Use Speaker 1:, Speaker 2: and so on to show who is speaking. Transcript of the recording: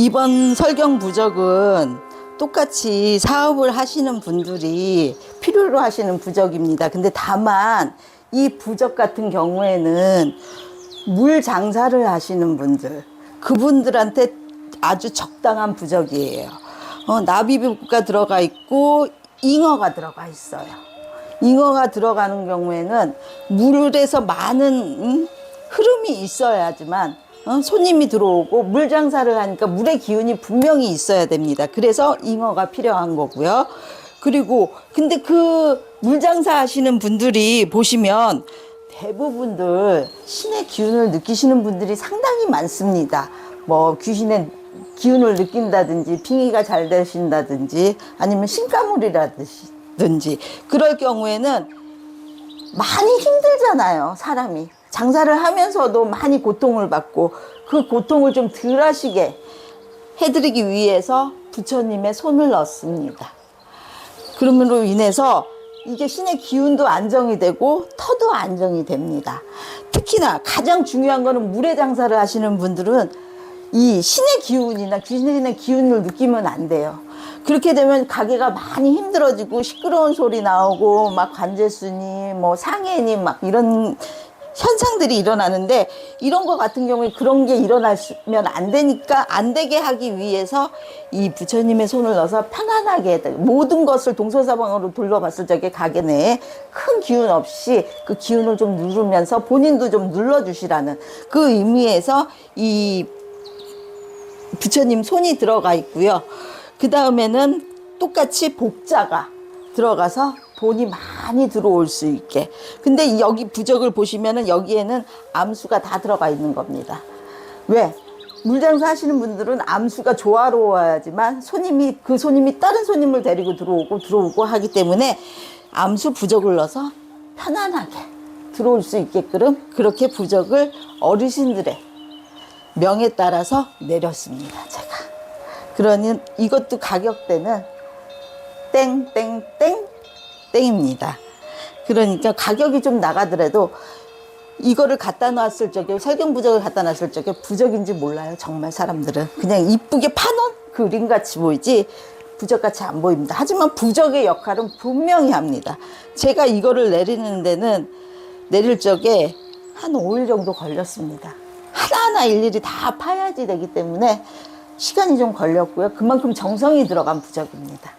Speaker 1: 이번 설경 부적은 똑같이 사업을 하시는 분들이 필요로 하시는 부적입니다. 근데 다만 이 부적 같은 경우에는 물 장사를 하시는 분들, 그분들한테 아주 적당한 부적이에요. 어, 나비가 들어가 있고 잉어가 들어가 있어요. 잉어가 들어가는 경우에는 물에서 많은 음, 흐름이 있어야지만 어, 손님이 들어오고 물 장사를 하니까 물의 기운이 분명히 있어야 됩니다. 그래서 잉어가 필요한 거고요. 그리고 근데 그 물 장사 하시는 분들이 보시면 대부분들 신의 기운을 느끼시는 분들이 상당히 많습니다. 뭐 귀신의 기운을 느낀다든지 빙의가 잘 되신다든지 아니면 신가물이라든지 그럴 경우에는 많이 힘들잖아요, 사람이. 장사를 하면서도 많이 고통을 받고 그 고통을 좀 덜 하시게 해드리기 위해서 부처님의 손을 넣습니다. 그러므로 인해서 이게 신의 기운도 안정이 되고 터도 안정이 됩니다. 특히나 가장 중요한 거는 물의 장사를 하시는 분들은 이 신의 기운이나 귀신의 기운을 느끼면 안 돼요. 그렇게 되면 가게가 많이 힘들어지고 시끄러운 소리 나오고 막 관제순이 뭐 상해니 막 이런 현상들이 일어나는데 이런 거 같은 경우에 그런 게 일어나면 안 되니까 안 되게 하기 위해서 이 부처님의 손을 넣어서 편안하게. 모든 것을 동서사방으로 돌려봤을 적에 가게 내에 큰 기운 없이 그 기운을 좀 누르면서 본인도 좀 눌러주시라는 그 의미에서 이 부처님 손이 들어가 있고요. 그 다음에는 똑같이 복자가 들어가서 돈이 많이 들어올 수 있게. 근데 여기 부적을 보시면은 여기에는 암수가 다 들어가 있는 겁니다. 왜? 물장사 하시는 분들은 암수가 조화로워야지만 손님이 그 손님이 다른 손님을 데리고 들어오고 들어오고 하기 때문에 암수 부적을 넣어서 편안하게 들어올 수 있게끔 그렇게 부적을 어르신들의 명에 따라서 내렸습니다. 제가. 그러니 이것도 가격대는 땡땡땡 땡입니다. 그러니까 가격이 좀 나가더라도 이거를 갖다 놨을 적에 설경 부적을 갖다 놨을 적에 부적인지 몰라요. 정말 사람들은 그냥 이쁘게 파놓은 그림 같이 보이지 부적 같이 안 보입니다. 하지만 부적의 역할은 분명히 합니다. 제가 이거를 내리는 데는 내릴 적에 한 5일 정도 걸렸습니다. 하나하나 일일이 다 파야지 되기 때문에 시간이 좀 걸렸고요. 그만큼 정성이 들어간 부적입니다.